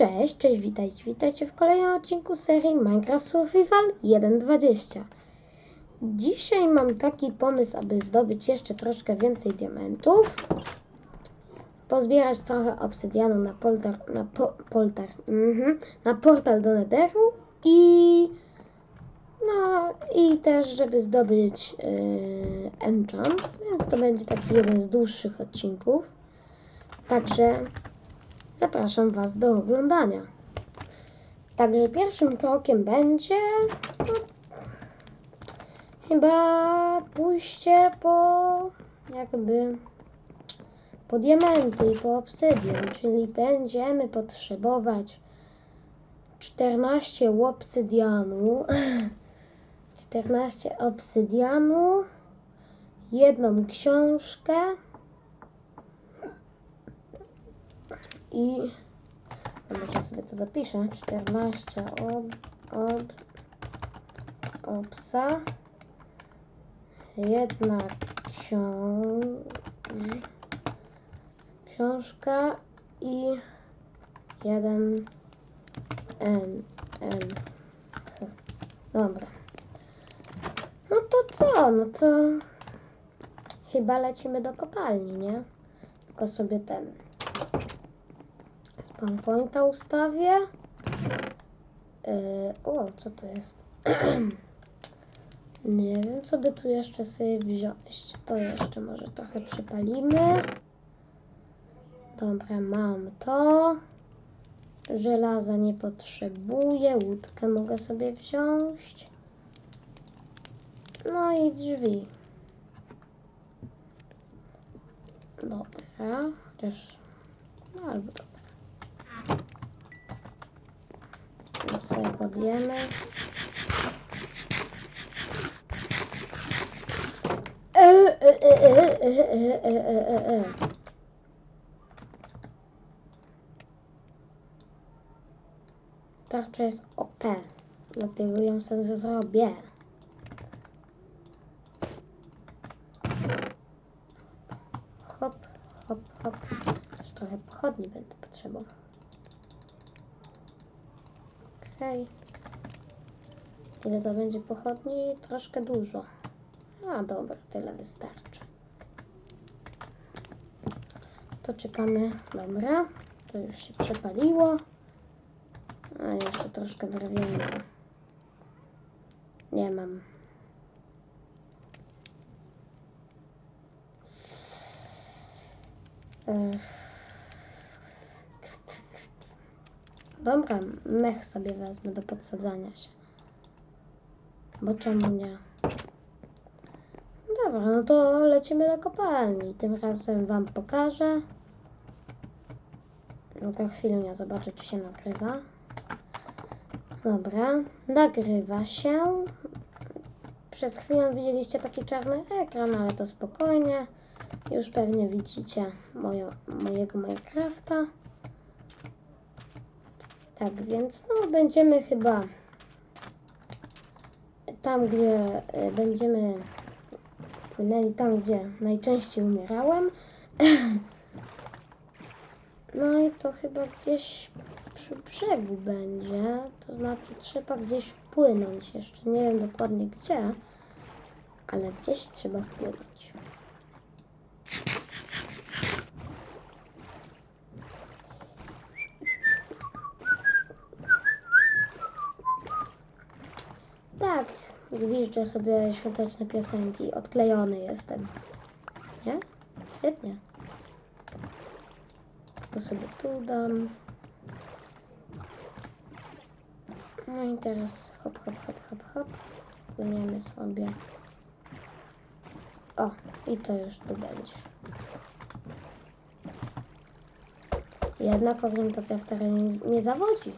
Cześć, cześć, witajcie, witajcie w kolejnym odcinku serii Minecraft Survival 1.20. Dzisiaj mam taki pomysł, aby zdobyć jeszcze troszkę więcej diamentów. Pozbierać trochę obsydianu na poltar, na po, poltar, mhm, na portal do Netheru i no i też, żeby zdobyć yy, enchant, więc to będzie taki jeden z dłuższych odcinków. Także zapraszam Was do oglądania. Także pierwszym krokiem będzie no, chyba pójście po jakby po diamenty i po obsydian, czyli będziemy potrzebować 14 obsydianu, 14 obsydianu, jedną książkę i może sobie to zapiszę 14 ob, ob, obsa jedna książ, książka i jeden N, N. Dobra. No to co? No to chyba lecimy do kopalni, nie? Tylko sobie ten spawn pointa ustawię. Yy, o, co to jest? Nie wiem, co by tu jeszcze sobie wziąć. To jeszcze może trochę przypalimy. Dobra, mam to. Żelaza nie potrzebuję. Łódkę mogę sobie wziąć. No i drzwi. Dobra. Też. No albo dobra. Teraz sobie podjemy. Tarcza jest OP, dlatego ją sobie zrobię. Hop, hop, hop. Też trochę pochodni będę potrzebował. Okej. Ile to będzie pochodni? Troszkę dużo. A dobra, tyle wystarczy. To czekamy. Dobra, to już się przepaliło. A jeszcze troszkę drewienka. Nie mam. Ech. Dobra, mech sobie wezmę do podsadzania się. Bo czemu nie? Dobra, no to lecimy do kopalni. Tym razem Wam pokażę. Tylko chwilę zobaczę, czy się nagrywa. Dobra, nagrywa się. Przez chwilę widzieliście taki czarny ekran, ale to spokojnie. Już pewnie widzicie moją, mojego Minecrafta. Tak więc, no, będziemy chyba tam, gdzie y, będziemy płynęli tam, gdzie najczęściej umierałem. No i to chyba gdzieś przy brzegu będzie. To znaczy trzeba gdzieś wpłynąć. Jeszcze nie wiem dokładnie gdzie, ale gdzieś trzeba wpłynąć. Tak, gwiżdżę sobie świąteczne piosenki. Odklejony jestem. Nie? Świetnie. To sobie tu dam. No i teraz hop, hop, hop, hop, hop. Płyniemy sobie. O, i to już tu będzie. Jednak orientacja w terenie nie- nie zawodzi.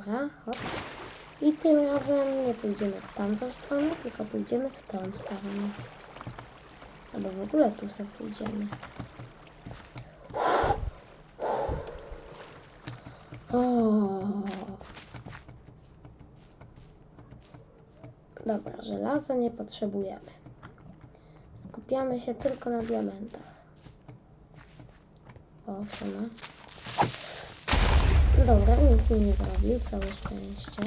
Dobra, hop. I tym razem nie pójdziemy w tamtą stronę, tylko pójdziemy w tą stronę. Albo w ogóle tu sobie pójdziemy. O. Dobra, żelaza nie potrzebujemy. Skupiamy się tylko na diamentach. O, siema. Dobra, nic mi nie zrobił, całe szczęście.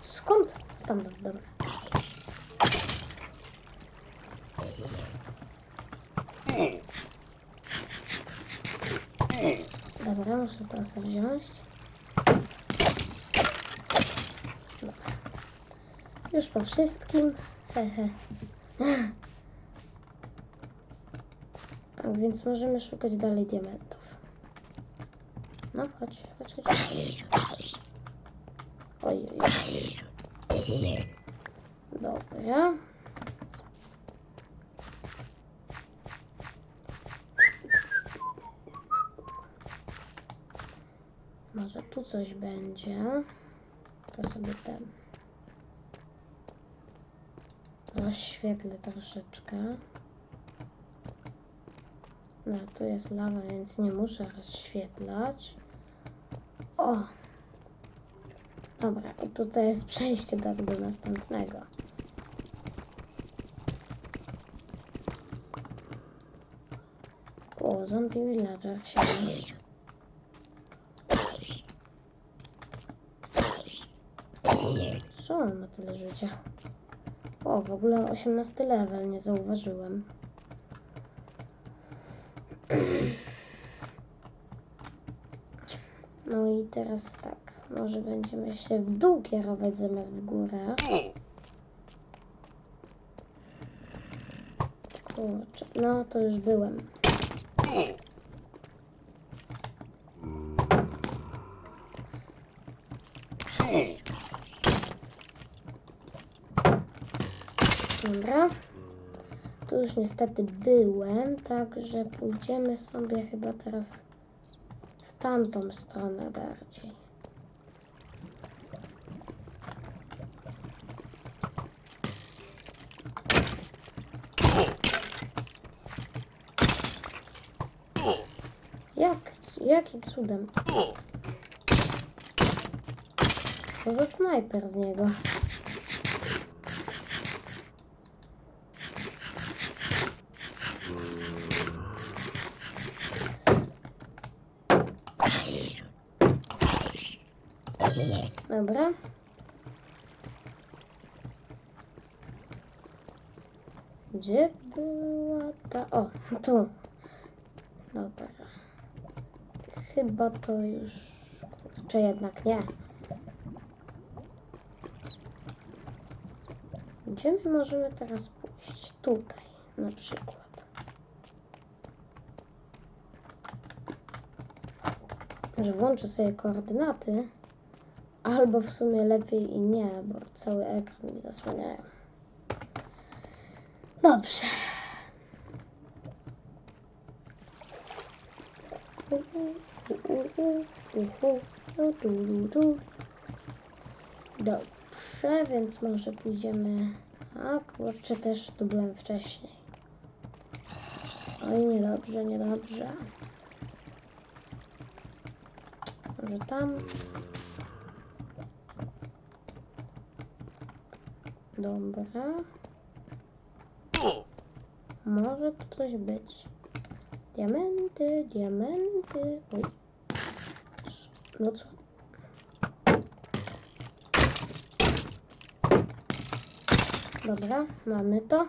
Skąd? Stamtąd, dobra. Dobra, muszę teraz wziąć. Już po wszystkim. Hehe. Tak więc możemy szukać dalej diamentów. No chodź, chodź, chodź. Oj, oj. Dobra. Może tu coś będzie. To sobie ten. Rozświetlę troszeczkę. No, tu jest lawa, więc nie muszę rozświetlać. O! Dobra, i tutaj jest przejście do, następnego. O, zombie villager się Co on ma tyle życia? W ogóle 18 level, nie zauważyłem. No i teraz tak, może będziemy się w dół kierować zamiast w górę. Kurczę, no to już byłem. Dobra. Tu już niestety byłem, także pójdziemy sobie chyba teraz w tamtą stronę bardziej. Jak? Jakim cudem? Co za snajper z niego? Dobra. Gdzie była ta... O, tu. Dobra. Chyba to już... Czy jednak nie. Gdzie my możemy teraz pójść? Tutaj na przykład. Że włączę sobie koordynaty. Albo w sumie lepiej i nie, bo cały ekran mi zasłaniają. Dobrze. Dobrze, więc może pójdziemy... A kurczę, też tu byłem wcześniej. Oj, niedobrze, niedobrze. Może tam... Dobra. Może tu coś być. Diamenty, diamenty. Oj. No co? Dobra, mamy to.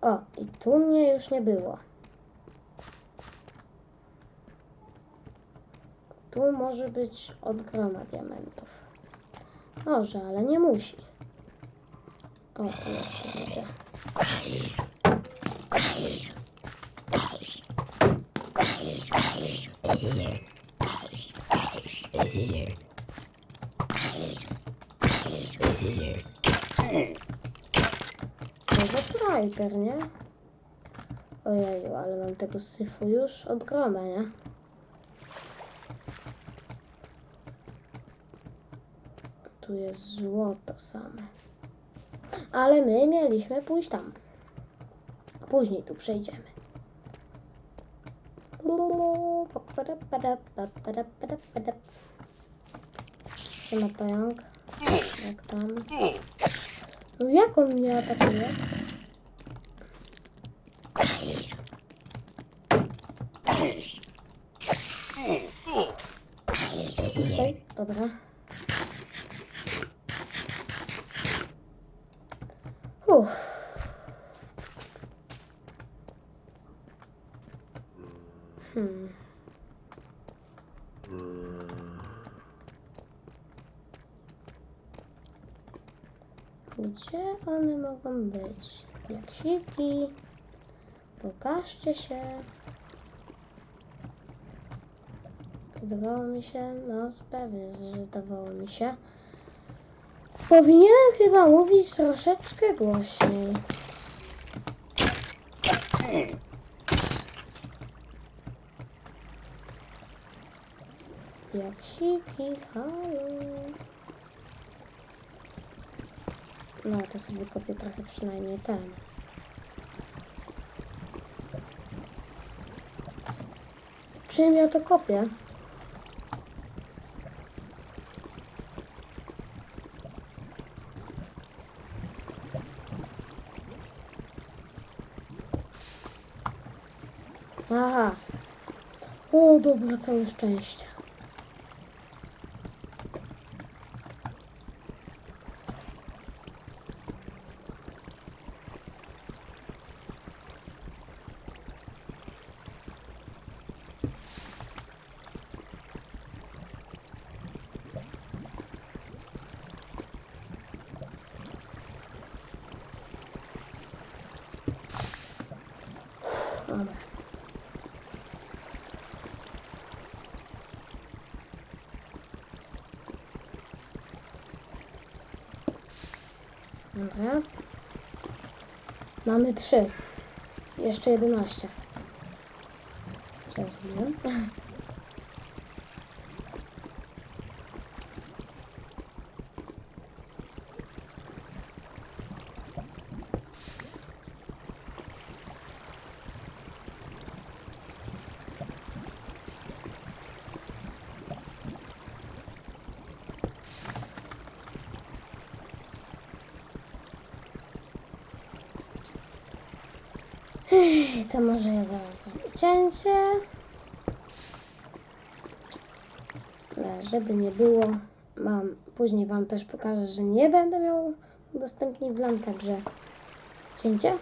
O, i tu mnie już nie było. Tu może być od groma diamentów. Może, ale nie musi. O, jeszcze widzę. No to snajper, nie? Ojeju, ale mam tego syfu już od groma, nie? Tu jest złoto same. Ale my mieliśmy pójść tam. Później tu przejdziemy. Siema pająk. Jak tam? No jak on mnie atakuje? Tutaj, dobra. Gdzie one mogą być? Jak siki. Pokażcie się. Wydawało mi się, no pewnie, że zdawało mi się. Powinienem chyba mówić troszeczkę głośniej. Jak siki, halo. No, to sobie kopię trochę przynajmniej ten. Czym ja to kopię? Aha. O, dobra, całe szczęście. Dobra. Dobra. Mamy trzy. Jeszcze jedenaście. Co To może ja zaraz zrobię cięcie. Żeby nie było, mam, później Wam też pokażę, że nie będę miał udostępnić w LAN, także cięcie.